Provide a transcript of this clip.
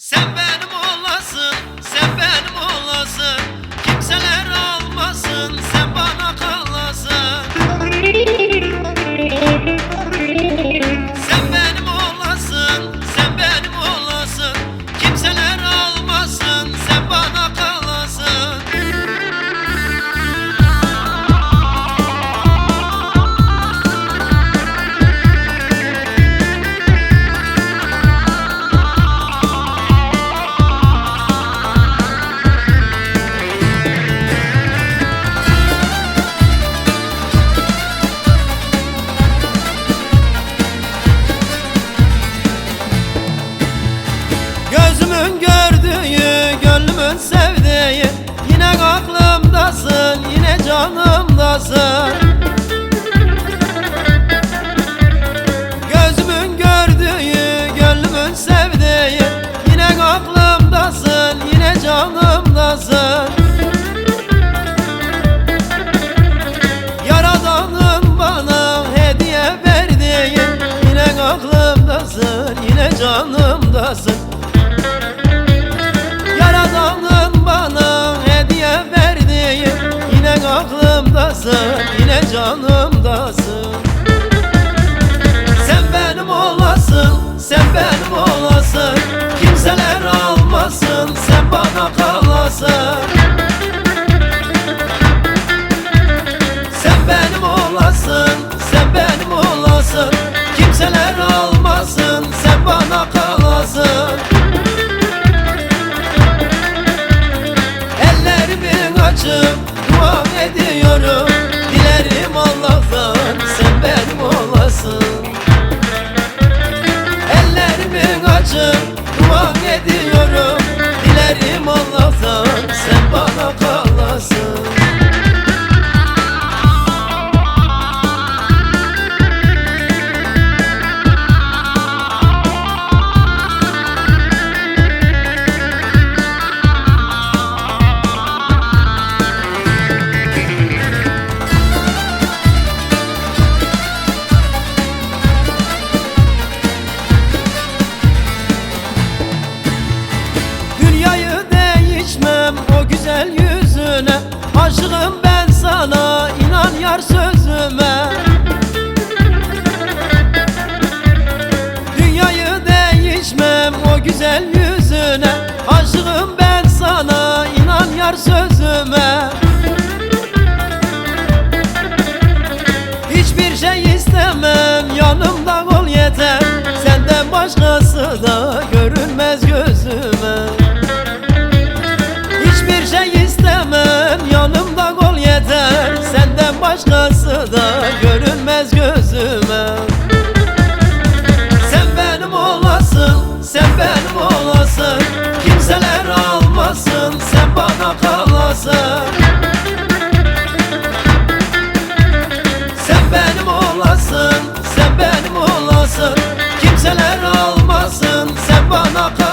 Sen Gözümün gördüğü, gönlümün sevdiği. Yine aklımdasın, yine canımdasın. Gözümün gördüğü, gönlümün sevdiği. Yine aklımdasın, yine canımdasın. Yaradanın bana hediye verdiği Yine aklımdasın, yine canımdasın sen benim olasın Açıp dua değişmem o güzel yüzüne. Aşığım ben sana inan yar sözüme. Dünyayı değişmem o güzel yüzüne. Aşığım ben sana inan yar sözüme kalasın Sen benim olasın, sen benim olasın. Kimseler almasın, sen bana kalasın